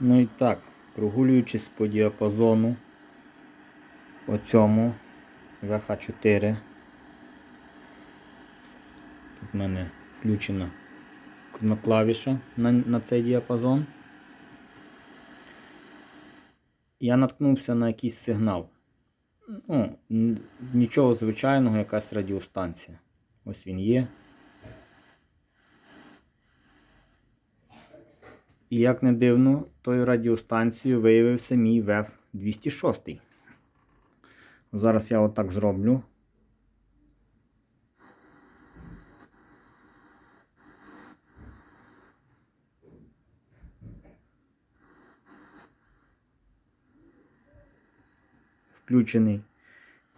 Ну і так, прогулюючись по діапазону оцьому VH4. Тут в мене включена клавіша на, на цей діапазон. Я наткнувся на якийсь сигнал. Ну, нічого звичайного, якась радіостанція. Ось він є. І як не дивно, тою радіостанцією виявився мій ВЕФ 206. Зараз я отак зроблю. Включений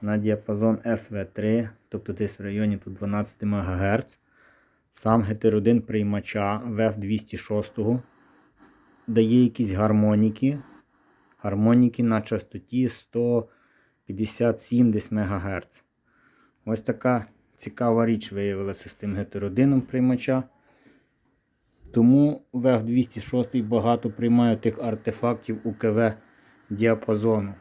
на діапазон SV3, тобто десь в районі тут 12 МГц. Сам гетеродин приймача VF 206 дає якісь гармоніки. Гармоніки на частоті 157 десь МГц. Ось така цікава річ виявилася з тим гетеродином приймача. Тому VF 206 багато приймає тих артефактів УКВ діапазону.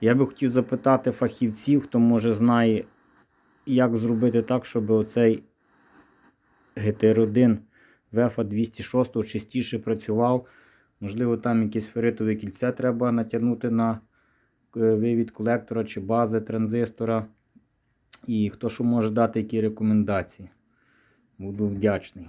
Я би хотів запитати фахівців, хто може знає, як зробити так, щоб оцей гетеродин ВЕФа 206 частіше працював. Можливо, там якесь феритове кільце треба натягнути на е, вивід колектора чи бази транзистора. І хто що може дати які рекомендації. Буду вдячний.